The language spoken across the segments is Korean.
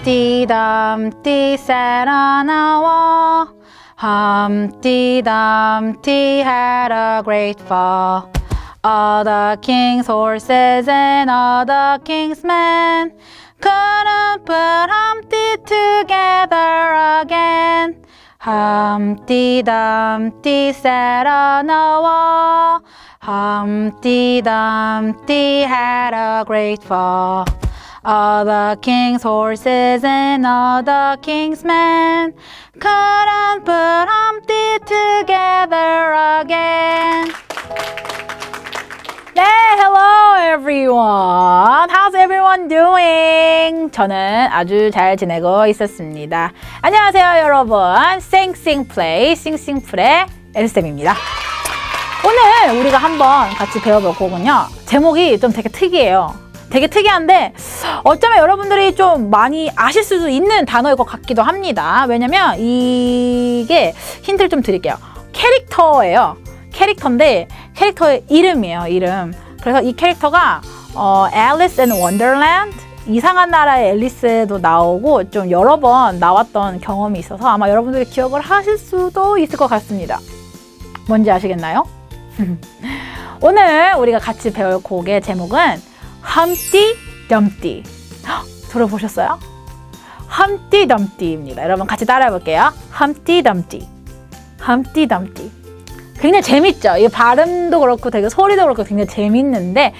Humpty Dumpty sat on a wall. Humpty Dumpty had a great fall. All the king's horses and all the king's men couldn't put Humpty together again. Humpty Dumpty sat on a wall. Humpty Dumpty had a great fall. The king's horses and the king's men couldn't put Humpty together again. 네, hello everyone. How's everyone doing? 저는 아주 잘 지내고 있었습니다. 안녕하세요, 여러분. 싱싱 플레이 싱싱 플의 엘쌤입니다. 오늘 우리가 한번 같이 배워볼 곡은요. 제목이 좀 되게 특이해요. 되게 특이한데 어쩌면 여러분들이 좀 많이 아실 수도 있는 단어일 것 같기도 합니다. 왜냐면 이게 힌트를 좀 드릴게요. 캐릭터예요. 캐릭터인데 캐릭터의 이름이에요. 이름. 그래서 이 캐릭터가 어, Alice in Wonderland 이상한 나라의 앨리스에도 나오고 좀 여러 번 나왔던 경험이 있어서 아마 여러분들이 기억을 하실 수도 있을 것 같습니다. 뭔지 아시겠나요? 오늘 우리가 같이 배울 곡의 제목은 Dumpty. 헉, 들어보셨어요? Humpty Dumpty입니다. 여러분 같이 따라해 볼게요. Humpty Dumpty. Humpty Dumpty. 굉장히 재밌죠? 이 발음도 그렇고 되게 소리도 그렇고 굉장히 재밌는데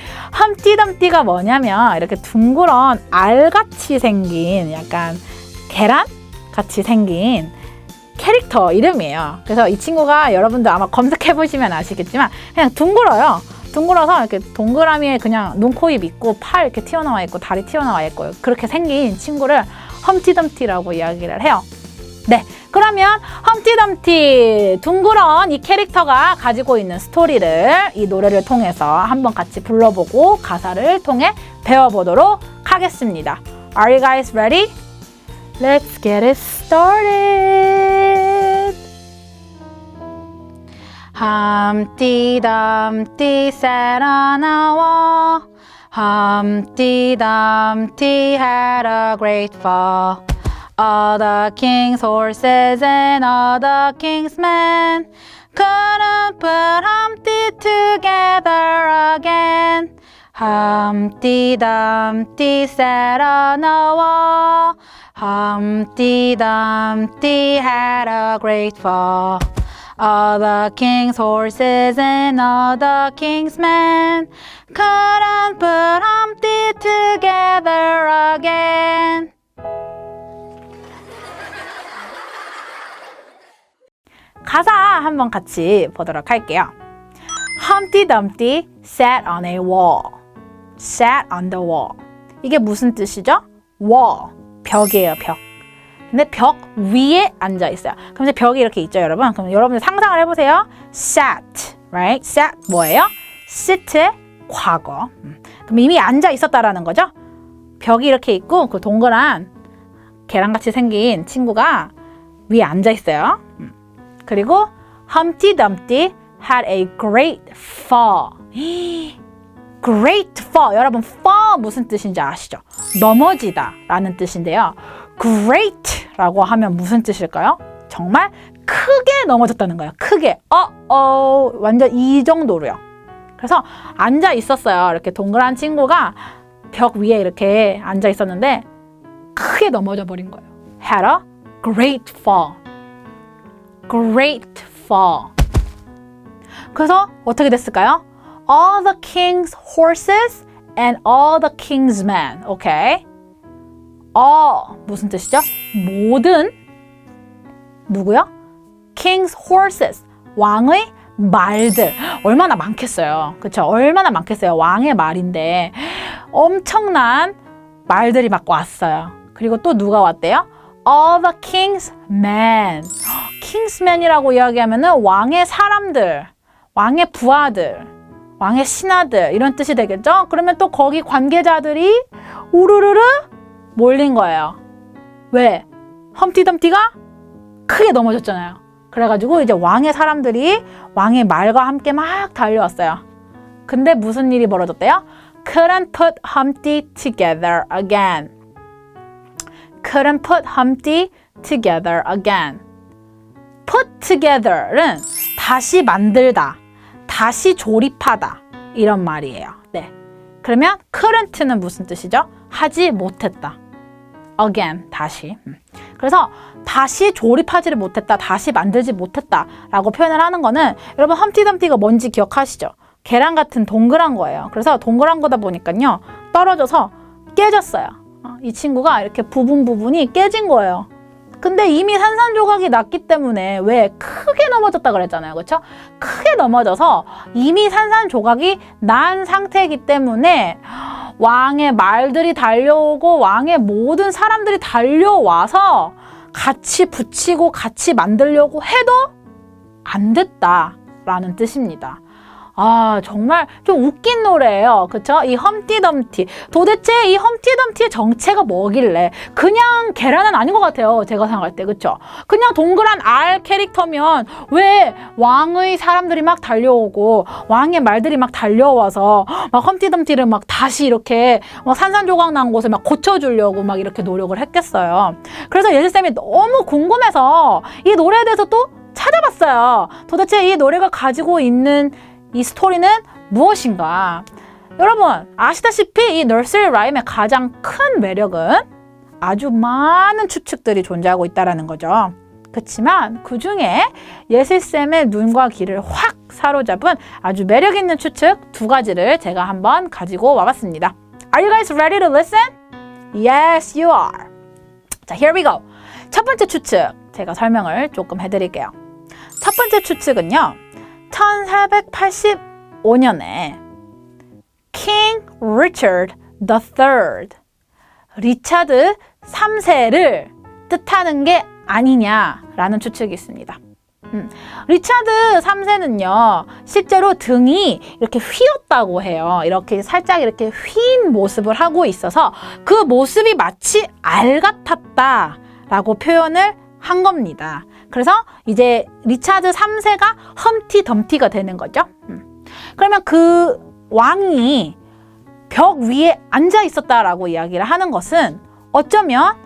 Dumpty가 뭐냐면 이렇게 둥그런 알같이 생긴 약간 계란 같이 생긴 캐릭터 이름이에요. 그래서 이 친구가 여러분들 아마 검색해 보시면 아시겠지만 그냥 둥글어요. 둥글어서 이렇게 동그라미에 그냥 눈, 코, 입 있고 팔 이렇게 튀어나와 있고 다리 튀어나와 있고 그렇게 생긴 친구를 험티덤티라고 이야기를 해요. 네, 그러면 험티덤티 둥그런 이 캐릭터가 가지고 있는 스토리를 이 노래를 통해서 한번 같이 불러보고 가사를 통해 배워보도록 하겠습니다. Are you guys ready? Let's get it started. Humpty Dumpty sat on a wall. Humpty Dumpty had a great fall. All the king's horses and all the king's men couldn't put Humpty together again. Humpty Dumpty sat on a wall. Humpty Dumpty had a great fall. The king's horses and the king's men couldn't put Humpty together again. 가사 한번 같이 보도록 할게요. Humpty Dumpty sat on a wall. sat on the wall. 이게 무슨 뜻이죠? wall. 벽이에요, 벽. 근데 벽 위에 앉아 있어요. 그럼 이제 벽이 이렇게 있죠, 여러분. 그럼 여러분들 상상을 해보세요. sat, right? sat 뭐예요? sit의 과거. 음. 그럼 이미 앉아 있었다라는 거죠. 벽이 이렇게 있고 그 동그란 계란같이 생긴 친구가 위에 앉아 있어요. 음. 그리고 Humpty Dumpty had a great fall. great fall. 여러분, fall 무슨 뜻인지 아시죠? 넘어지다 라는 뜻인데요. Great라고 하면 무슨 뜻일까요? 정말 크게 넘어졌다는 거예요. 크게. 어, 어, 완전 이 정도로요. 그래서 앉아 있었어요. 이렇게 동그란 친구가 벽 위에 이렇게 앉아 있었는데 크게 넘어져 버린 거예요. had a great fall. great fall. 그래서 어떻게 됐을까요? All the king's horses and all the king's men. 오케이. All 무슨 뜻이죠? 모든 누구요? king's horses. 왕의 말들. 얼마나 많겠어요. 그렇죠? 얼마나 많겠어요. 왕의 말인데 엄청난 말들이 막 왔어요. 그리고 또 누가 왔대요? All the king's men. 킹스맨이라고 이야기하면은 왕의 사람들, 왕의 부하들, 왕의 신하들 이런 뜻이 되겠죠? 그러면 또 거기 관계자들이 우르르르 몰린 거예요. 왜? 험티덤티가 크게 넘어졌잖아요. 그래가지고 이제 왕의 사람들이 왕의 말과 함께 막 달려왔어요. 근데 무슨 일이 벌어졌대요? Couldn't put Humpty together again. couldn't put Humpty together again. put together는 다시 만들다, 다시 조립하다 이런 말이에요. 네. 그러면 couldn't는 무슨 뜻이죠? 하지 못했다. again 다시. 음. 그래서 다시 조립하지를 못했다, 다시 만들지 못했다 라고 표현을 하는 거는 여러분 험티덤티가 뭔지 기억하시죠? 계란 같은 동그란 거예요. 그래서 동그란 거다 보니까요 떨어져서 깨졌어요. 어, 이 친구가 이렇게 부분 부분이 깨진 거예요. 근데 이미 산산조각이 났기 때문에 왜 크게 넘어졌다 그랬잖아요. 그렇죠? 크게 넘어져서 이미 산산조각이 난 상태이기 때문에 왕의 말들이 달려오고 왕의 모든 사람들이 달려와서 같이 붙이고 같이 만들려고 해도 안 됐다라는 뜻입니다. 아, 정말 좀 웃긴 노래예요. 그쵸? 이 험티덤티. 도대체 이 험티덤티의 정체가 뭐길래 그냥 계란은 아닌 것 같아요. 제가 생각할 때. 그쵸? 그냥 동그란 알 캐릭터면 왜 왕의 사람들이 막 달려오고 왕의 말들이 막 달려와서 막 험티덤티를 막 다시 이렇게 막 산산조각 난 곳을 막 고쳐주려고 막 이렇게 노력을 했겠어요. 그래서 예슬쌤이 너무 궁금해서 이 노래에 대해서 또 찾아봤어요. 도대체 이 노래가 가지고 있는 이 스토리는 무엇인가? 여러분 아시다시피 이 널스리 라임의 가장 큰 매력은 아주 많은 추측들이 존재하고 있다라는 거죠. 그렇지만 그 중에 예슬쌤의 눈과 귀를 확 사로잡은 아주 매력 있는 추측 두 가지를 제가 한번 가지고 와봤습니다. Are you guys ready to listen? Yes, you are. 자, here we go. 첫 번째 추측 제가 설명을 조금 해드릴게요. 첫 번째 추측은요. 1485년에 King Richard III 리차드 3세를 뜻하는 게 아니냐라는 추측이 있습니다. 음, 리차드 3세는요, 실제로 등이 이렇게 휘었다고 해요. 이렇게 살짝 이렇게 휜 모습을 하고 있어서 그 모습이 마치 알 같았다라고 표현을 한 겁니다. 그래서 이제 리차드 3세가 험티 덤티가 되는 거죠. 음. 그러면 그 왕이 벽 위에 앉아 있었다라고 이야기를 하는 것은 어쩌면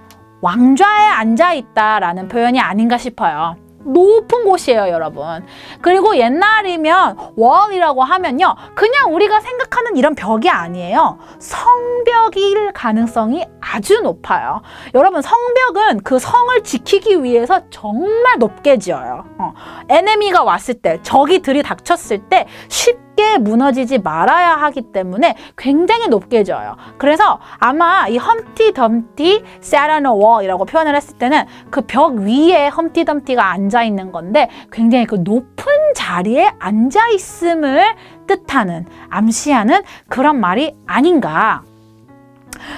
왕좌에 앉아 있다라는 표현이 아닌가 싶어요. 높은 곳이에요, 여러분. 그리고 옛날이면 월이라고 하면요. 그냥 우리가 생각하는 이런 벽이 아니에요. 성벽일 가능성이 아주 높아요. 여러분, 성벽은 그 성을 지키기 위해서 정말 높게 지어요. 어. 에네미가 왔을 때, 적이 들이닥쳤을 때 쉽게 무너지지 말아야 하기 때문에 굉장히 높게 지어요. 그래서 아마 이 험티 덤티 세라노 월이라고 표현을 했을 때는 그 벽 위에 험티 덤티가 앉아 있는 건데 굉장히 그 높은 자리에 앉아 있음을 뜻하는 암시하는 그런 말이 아닌가.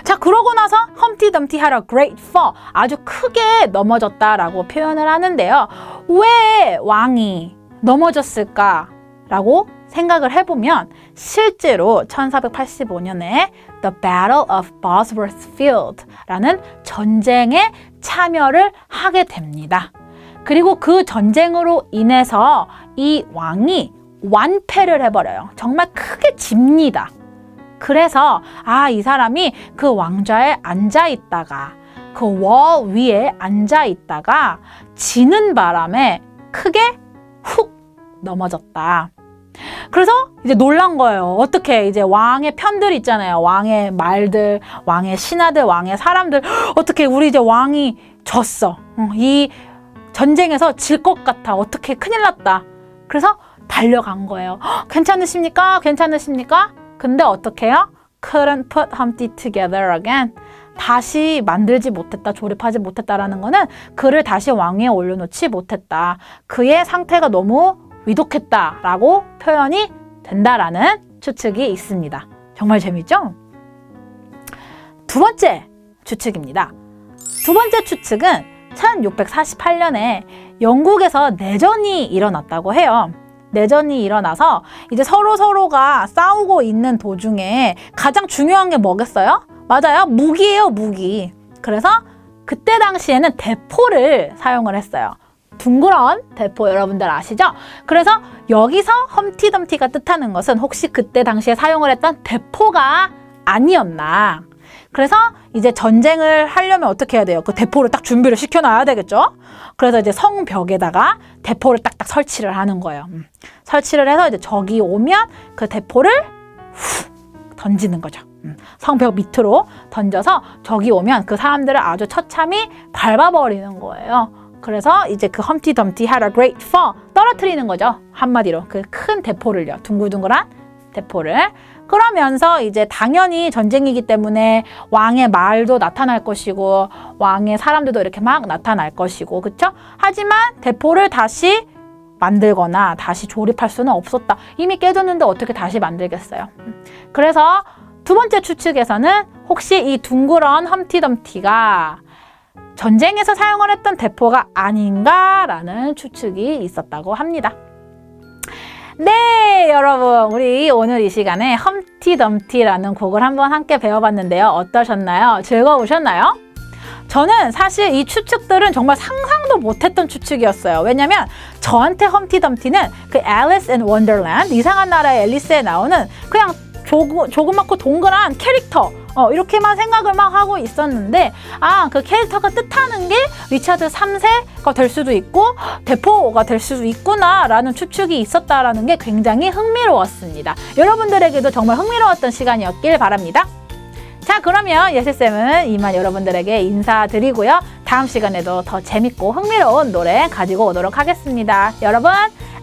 자 그러고 나서 험티 덤티 had a great fall 아주 크게 넘어졌다라고 표현을 하는데요. 왜 왕이 넘어졌을까라고 생각을 해보면 실제로 1485년에 The Battle of Bosworth Field라는 전쟁에 참여를 하게 됩니다. 그리고 그 전쟁으로 인해서 이 왕이 완패를 해버려요. 정말 크게 집니다. 그래서 아, 이 사람이 그 왕좌에 앉아 있다가 그 월 위에 앉아 있다가 지는 바람에 크게 훅 넘어졌다. 그래서 이제 놀란 거예요. 어떻게 이제 왕의 편들 있잖아요. 왕의 말들, 왕의 신하들, 왕의 사람들 어떻게 우리 이제 왕이 졌어. 어, 이 전쟁에서 질 것 같아. 어떻게 큰일 났다. 그래서 달려간 거예요. "헉, 괜찮으십니까? 괜찮으십니까? 근데 어떻게 해요? Couldn't put Humpty together again. 다시 만들지 못했다, 조립하지 못했다라는 거는 그를 다시 왕위에 올려놓지 못했다. 그의 상태가 너무 위독했다라고 표현이 된다라는 추측이 있습니다. 정말 재밌죠? 두 번째 추측입니다. 두 번째 추측은 1648년에 영국에서 내전이 일어났다고 해요. 내전이 일어나서 이제 서로 서로가 싸우고 있는 도중에 가장 중요한 게 뭐겠어요? 맞아요. 무기예요, 무기. 그래서 그때 당시에는 대포를 사용을 했어요. 둥그런 대포 여러분들 아시죠? 그래서 여기서 험티덤티가 뜻하는 것은 혹시 그때 당시에 사용을 했던 대포가 아니었나. 그래서 이제 전쟁을 하려면 어떻게 해야 돼요? 그 대포를 딱 준비를 시켜놔야 되겠죠? 그래서 이제 성벽에다가 대포를 딱딱 설치를 하는 거예요. 음. 설치를 해서 이제 적이 오면 그 대포를 후 던지는 거죠. 음. 성벽 밑으로 던져서 적이 오면 그 사람들을 아주 처참히 밟아버리는 거예요. 그래서 이제 그 험티 덤티 had a great fall 떨어뜨리는 거죠. 한마디로 그 큰 대포를요. 둥글둥글한 대포를 그러면서 이제 당연히 전쟁이기 때문에 왕의 말도 나타날 것이고 왕의 사람들도 이렇게 막 나타날 것이고 그쵸? 하지만 대포를 다시 만들거나 다시 조립할 수는 없었다. 이미 깨졌는데 어떻게 다시 만들겠어요? 음. 그래서 두 번째 추측에서는 혹시 이 둥그런 험티덤티가 전쟁에서 사용을 했던 대포가 아닌가라는 추측이 있었다고 합니다. 네, 여러분. 우리 오늘 이 시간에 험티덤티라는 곡을 한번 함께 배워봤는데요. 어떠셨나요? 즐거우셨나요? 저는 사실 이 추측들은 정말 상상도 못했던 추측이었어요. 왜냐면 저한테 험티덤티는 그 Alice in Wonderland, 이상한 나라의 앨리스에 나오는 그냥 조그, 조그맣고 동그란 캐릭터 어, 이렇게만 생각을 막 하고 있었는데 아 그 캐릭터가 뜻하는 게 리차드 3세가 될 수도 있고 대포가 될 수도 있구나라는 추측이 있었다라는 게 굉장히 흥미로웠습니다. 여러분들에게도 정말 흥미로웠던 시간이었길 바랍니다. 자 그러면 예슬쌤은 이만 여러분들에게 인사드리고요. 다음 시간에도 더 재밌고 흥미로운 노래 가지고 오도록 하겠습니다. 여러분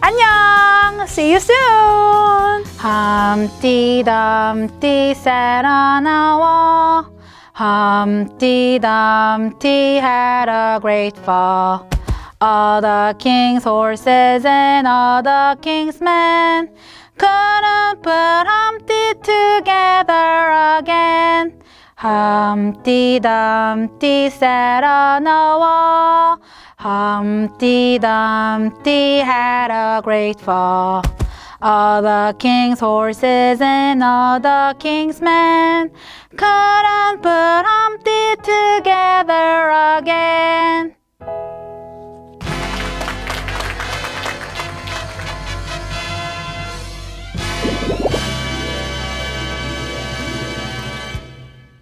안녕! See you soon! Humpty Dumpty sat on a wall Humpty Dumpty had a great fall All the king's horses and all the king's men couldn't put Humpty together again. Humpty Dumpty sat on a wall. Humpty Dumpty had a great fall. All the king's horses and all the king's men couldn't put Humpty together again.